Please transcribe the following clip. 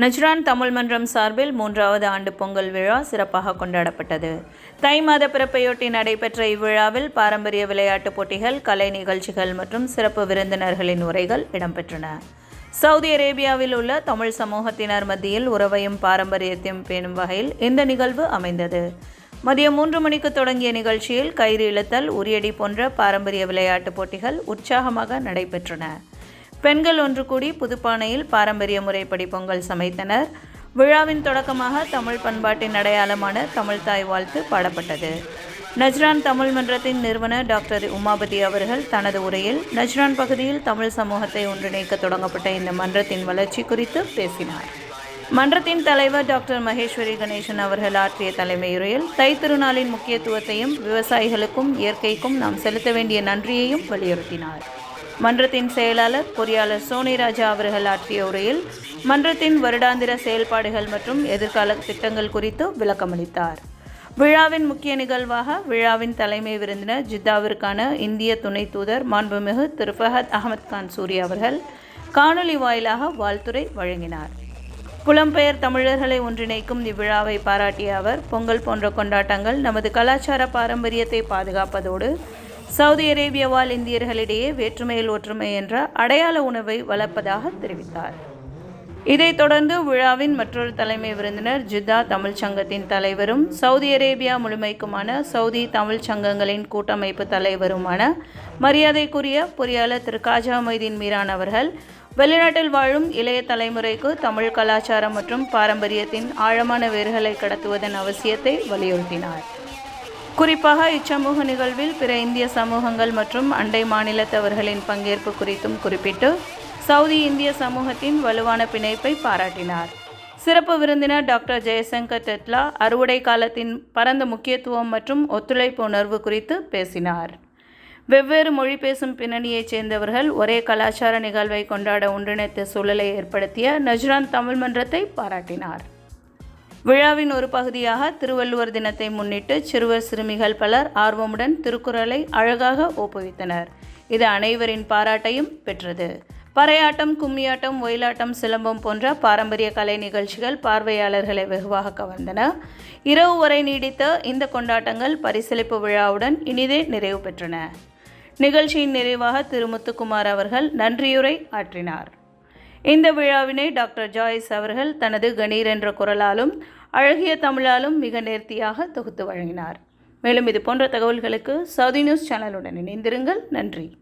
நஜ்ரான் தமிழ் மன்றம் சார்பில் மூன்றாவது ஆண்டு பொங்கல் விழா சிறப்பாக கொண்டாடப்பட்டது. தை மாத பிறப்பையொட்டி நடைபெற்ற இவ்விழாவில் பாரம்பரிய விளையாட்டுப் போட்டிகள் கலை நிகழ்ச்சிகள் மற்றும் சிறப்பு விருந்தினர்களின் உரைகள் இடம்பெற்றன. சவுதி அரேபியாவில் உள்ள தமிழ் சமூகத்தினர் மத்தியில் உறவையும் பாரம்பரியத்தையும் பேணும் வகையில் இந்த நிகழ்வு அமைந்தது. மதியம் மூன்று மணிக்கு தொடங்கிய நிகழ்ச்சியில் கயிறு இழுத்தல் உரியடி போன்ற பாரம்பரிய விளையாட்டுப் போட்டிகள் உற்சாகமாக நடைபெற்றன. பெண்கள் ஒன்று கூடி புதுப்பானையில் பாரம்பரிய முறைப்படி பொங்கல் சமைத்தனர். விழாவின் தொடக்கமாக தமிழ் பண்பாட்டின் அடையாளமான தமிழ் தாய் வாழ்த்து பாடப்பட்டது. நஜ்ரான் தமிழ் மன்றத்தின் நிறுவனர் டாக்டர் உமாபதி அவர்கள் தனது உரையில் நஜ்ரான் பகுதியில் தமிழ் சமூகத்தை ஒன்றிணைக்க தொடங்கப்பட்ட இந்த மன்றத்தின் வளர்ச்சி குறித்து பேசினார். மன்றத்தின் தலைவர் டாக்டர் மகேஸ்வரி கணேசன் அவர்கள் ஆற்றிய தலைமையுரையில் தைத்திருநாளின் முக்கியத்துவத்தையும் விவசாயிகளுக்கும் இயற்கைக்கும் நாம் செலுத்த வேண்டிய நன்றியையும் வலியுறுத்தினார். மன்றத்தின் செயலாளர் பொறியாளர் சோனி ராஜா அவர்கள் ஆற்றிய உரையில் மன்றத்தின் வருடாந்திர செயல்பாடுகள் மற்றும் எதிர்கால திட்டங்கள் குறித்து விளக்கமளித்தார். விழாவின் முக்கிய நிகழ்வாக விழாவின் தலைமை விருந்தினர் ஜித்தாவிற்கான இந்திய துணை தூதர் மாண்புமிகு திரு ஃபஹத் அகமத் கான் சூரி அவர்கள் காணொலி வாயிலாக வாழ்த்துரை வழங்கினார். புலம்பெயர் தமிழர்களை ஒன்றிணைக்கும் இவ்விழாவை பாராட்டிய அவர் பொங்கல் போன்ற கொண்டாட்டங்கள் நமது கலாச்சார பாரம்பரியத்தை பாதுகாப்பதோடு சவுதி அரேபிய வாழ் இந்தியர்களிடையே வேற்றுமையில் ஒற்றுமை என்ற அடையாள உணவை வளர்ப்பதாக தெரிவித்தார். இதைத் தொடர்ந்து விழாவின் மற்றொரு தலைமை விருந்தினர் ஜித்தா தமிழ்ச் சங்கத்தின் தலைவரும் சவுதி அரேபியா முழுமைக்குமான சவுதி தமிழ் சங்கங்களின் கூட்டமைப்பு தலைவருமான மரியாதைக்குரிய பொறியாளர் திரு காஜா மொய்தீன் மீரான் அவர்கள் வெளிநாட்டில் வாழும் இளைய தலைமுறைக்கு தமிழ் கலாச்சாரம் மற்றும் பாரம்பரியத்தின் ஆழமான வேர்களை கடத்துவதன் அவசியத்தை வலியுறுத்தினார். குறிப்பாக இச்சமூக நிகழ்வில் பிற இந்திய சமூகங்கள் மற்றும் அண்டை மாநிலத்தவர்களின் பங்கேற்பு குறித்தும் குறிப்பிட்டு சவுதி இந்திய சமூகத்தின் வலுவான பிணைப்பை பாராட்டினார். சிறப்பு விருந்தினர் டாக்டர் ஜெயசங்கர் டெட்லா அறுவடை காலத்தின் பரந்த முக்கியத்துவம் மற்றும் ஒத்துழைப்பு உணர்வு குறித்து பேசினார். வெவ்வேறு மொழி பேசும் பின்னணியைச் சேர்ந்தவர்கள் ஒரே கலாச்சார நிகழ்வை கொண்டாட ஒன்றிணைத்த சூழலை ஏற்படுத்திய நஜ்ரான் தமிழ் மன்றத்தை பாராட்டினார். விழாவின் ஒரு பகுதியாக திருவள்ளுவர் தினத்தை முன்னிட்டு சிறுவர் சிறுமிகள் பலர் ஆர்வமுடன் திருக்குறளை அழகாக ஒப்புவித்தனர். இது அனைவரின் பாராட்டையும் பெற்றது. பறையாட்டம் கும்மியாட்டம் ஒயிலாட்டம் சிலம்பம் போன்ற பாரம்பரிய கலை நிகழ்ச்சிகள் பார்வையாளர்களை வெகுவாக கவர்ந்தன. இரவு வரை நீடித்த இந்த கொண்டாட்டங்கள் பரிசளிப்பு விழாவுடன் இனிதே நிறைவு பெற்றன. நிகழ்ச்சியின் நிறைவாக திரு முத்துக்குமார் அவர்கள் நன்றியுரை ஆற்றினார். இந்த விழாவினை டாக்டர் ஜாய்ஸ் அவர்கள் தனது கணீர் என்ற குரலாலும் அழகிய தமிழாலும் மிக நேர்த்தியாக தொகுத்து வழங்கினார். மேலும் இது போன்ற தகவல்களுக்கு சவுதி நியூஸ் சேனலுடன் இணைந்திருங்கள். நன்றி.